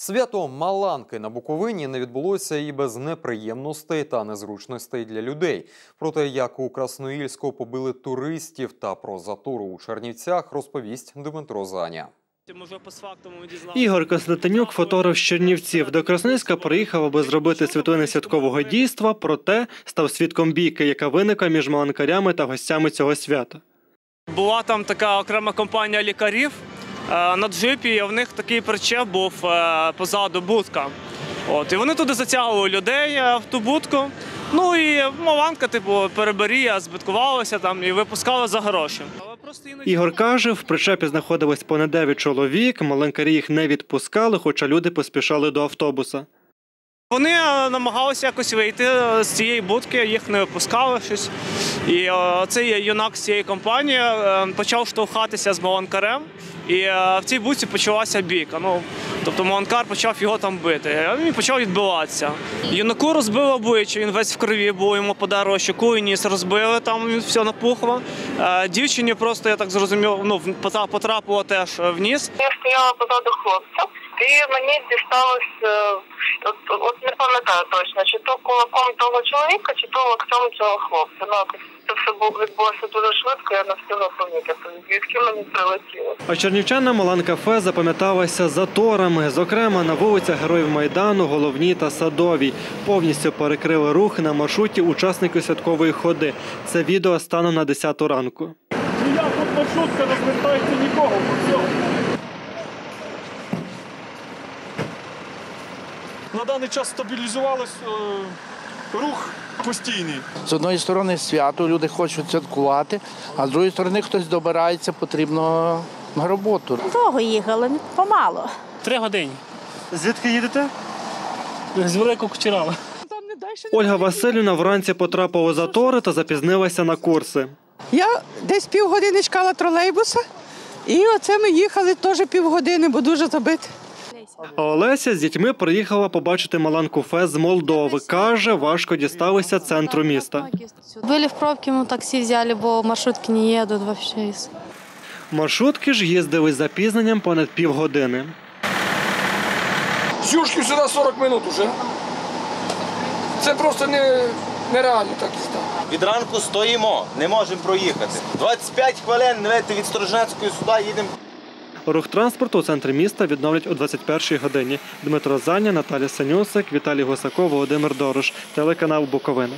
Свято Маланки на Буковині не відбулося і без неприємностей та незручностей для людей. Про те, як у Красноїльську побили туристів та про затору у Чернівцях, розповість Дмитро Заня. Ігор Константинюк, фотограф з Чернівців, до Красноїльська приїхав, аби зробити світлини святкового дійства, проте став свідком бійки, яка виникла між маланкарями та гостями цього свята. Була там така окрема компанія лікарів на джипі, і в них такий причеп був е, позаду будка. От, і вони туди затягували людей е, в ту будку. Ну і маланка, типу, переберія, збиткувалася там і випускали за гроші. Ігор каже, в причепі знаходилось понад 9 чоловік, маланкарі їх не відпускали, хоча люди поспішали до автобуса. Вони е, намагалися якось вийти е, з цієї будки, їх не випускали щось. І е, цей юнак з цієї компанії е, почав штовхатися з маланкарем, і е, в цій бусі почалася бійка. Ну, тобто маланкар почав його там бити. Він почав відбиватися. Юнаку розбило обличчя, він весь в крові, було йому подарило щоку і ніс розбили, там він все напухло. Е, Дівчині просто, я так зрозумів, ну, потрапило теж е, в ніс. Я стояла позаду хлопця, і мені дісталось, е, от, от не пам'ятаю точно, чи то кулаком того чоловіка, чи то локтем цього хлопця. Ну, це все було відбулося дуже швидко, я не встигла помітити, звідки мені прилетіло. А чернівчанам Маланкафе запам'яталася заторами. Зокрема, на вулицях Героїв Майдану, Головній та Садовій. Повністю перекрили рух на маршруті учасників святкової ходи. Це відео станом на 10 ранку. Я тут маршрутка не звертається нікого. На даний час стабілізувалось е, рух постійний. З одної сторони свято, люди хочуть святкувати, а з другої сторони хтось добирається, потрібно на роботу. Довго їхали, помало. Три години. Звідки їдете? З великого кучерава. Ольга Васильівна вранці потрапила у затори та запізнилася на курси. Я десь півгодини чекала тролейбуса, і оце ми їхали теж півгодини, бо дуже забито. А Олеся з дітьми приїхала побачити Маланку Фест з Молдови. Каже, важко дісталися центру міста. Были в пробке, мы такси взяли, бо маршрутки не едут вообще. Маршрутки ж їздили з запізненням понад півгодини. З Юшків сюди 40 минут уже. Це просто не, нереально так і стало. Від ранку стоїмо, не можемо проїхати. 25 хвилин від Сторожнецької сюди їдемо. Рух транспорту у центрі міста відновлять о 21-й годині. Дмитро Заня, Наталя Санюсик, Віталій Гусаков, Володимир Дорош. Телеканал Буковина.